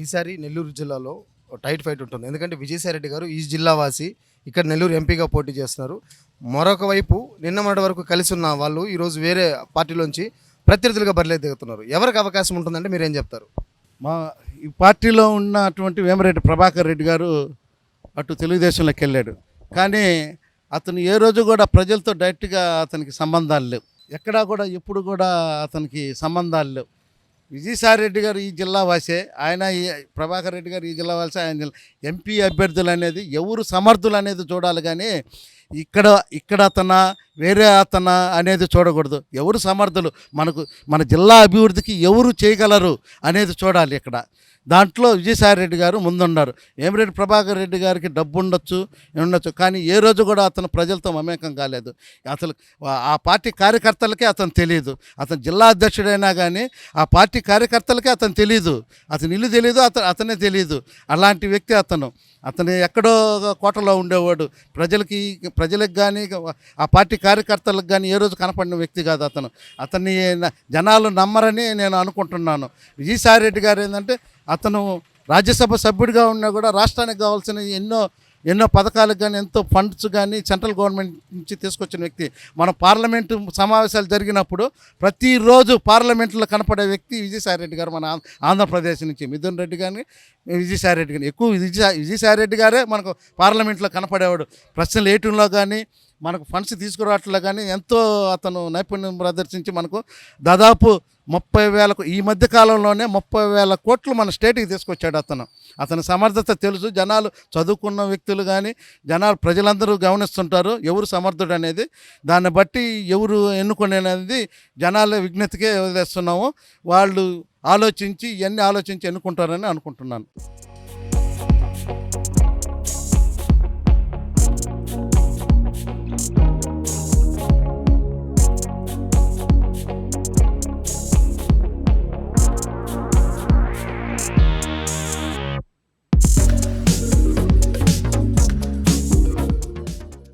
ఈసారి నెల్లూరు జిల్లాలో tight fight ఉంటుంది. ఎందుకంటే విజయసాయిరెడ్డి గారు ఈ జిల్లావాసి ఇక్కడ నెల్లూరు ఎంపీగా పోటీ చేస్తున్నారు. మరొక వైపు నిన్న మొన్నటి వరకు కలిసి ఉన్న వాళ్ళు ఈరోజు వేరే పార్టీలోంచి ప్రత్యర్థులుగా బరిలో దిగుతున్నారు. ఎవరికి అవకాశం ఉంటుందంటే మీరేం చెప్తారు? మా ఈ పార్టీలో ఉన్నటువంటి వేమరెడ్డి ప్రభాకర్ రెడ్డి గారు అటు తెలుగుదేశంలోకి వెళ్ళాడు. కానీ అతను ఏ రోజు కూడా ప్రజలతో డైరెక్ట్గా అతనికి సంబంధాలు లేవు. ఎక్కడా కూడా ఎప్పుడు కూడా అతనికి సంబంధాలు లేవు. విజయసాయి రెడ్డి గారు ఈ జిల్లా వాసే. ఆయన ఈ ప్రభాకర్ రెడ్డి గారు ఈ జిల్లా వాసే. ఆయన జిల్లా ఎంపీ అభ్యర్థులు అనేది ఎవరు సమర్థులు అనేది చూడాలి కానీ ఇక్కడ ఇక్కడ అతన వేరే అతన అనేది చూడకూడదు. ఎవరు సమర్థులు? మనకు మన జిల్లా అభివృద్ధికి ఎవరు చేయగలరు అనేది చూడాలి ఇక్కడ. దాంట్లో విజయసాయి రెడ్డి గారు ముందున్నారు. ఏమిరెడ్డి ప్రభాకర్ రెడ్డి గారికి డబ్బు ఉండొచ్చు ఉండొచ్చు. కానీ ఏ రోజు కూడా అతను ప్రజలతో మమేకం కాలేదు. అసలు ఆ పార్టీ కార్యకర్తలకే అతను తెలియదు అతను జిల్లా అధ్యక్షుడైనా కానీ ఆ పార్టీ కార్యకర్తలకే అతను తెలియదు అతను ఇల్లు తెలియదు అతను అతనే తెలియదు అలాంటి వ్యక్తి అతను. అతను ఎక్కడో కోటలో ఉండేవాడు. ప్రజలకి ప్రజలకు కానీ ఆ పార్టీ కార్యకర్తలకు కానీ ఏ రోజు కనపడిన వ్యక్తి కాదు అతను. అతన్ని జనాలు నమ్మరని నేను అనుకుంటున్నాను. ఈసారి రెడ్డి గారు ఏంటంటే అతను రాజ్యసభ సభ్యుడిగా ఉన్నా కూడా రాష్ట్రానికి కావాల్సిన ఎన్నో ఎన్నో పథకాలకు కానీ ఎంతో ఫండ్స్ కానీ సెంట్రల్ గవర్నమెంట్ నుంచి తీసుకొచ్చిన వ్యక్తి. మన పార్లమెంటు సమావేశాలు జరిగినప్పుడు ప్రతిరోజు పార్లమెంట్లో కనపడే వ్యక్తి విజయసాయిరెడ్డి గారు మన ఆంధ్రప్రదేశ్ నుంచి. మిథున్ రెడ్డి కానీ విజయసాయిరెడ్డి కానీ ఎక్కువ విజయ విజయసాయిరెడ్డి గారే మనకు పార్లమెంట్లో కనపడేవాడు. ప్రశ్నలు వేయటంలో కానీ మనకు ఫండ్స్ తీసుకురావట్లే కానీ ఎంతో అతను నైపుణ్యం ప్రదర్శించి మనకు దాదాపు ముప్పై వేలకు ఈ మధ్య కాలంలోనే ముప్పై వేల కోట్లు మన స్టేట్కి తీసుకొచ్చాడు అతను. అతని సమర్థత తెలుసు. జనాలు చదువుకున్న వ్యక్తులు కానీ జనాలు ప్రజలందరూ గమనిస్తుంటారు. ఎవరు సమర్థుడు అనేది. దాన్ని బట్టి ఎవరు ఎన్నుకునేది జనాల విజ్ఞతకే వదిలేస్తున్నాము. వాళ్ళు ఆలోచించి ఇవన్నీ ఆలోచించి ఎన్నుకుంటారని అనుకుంటున్నాను.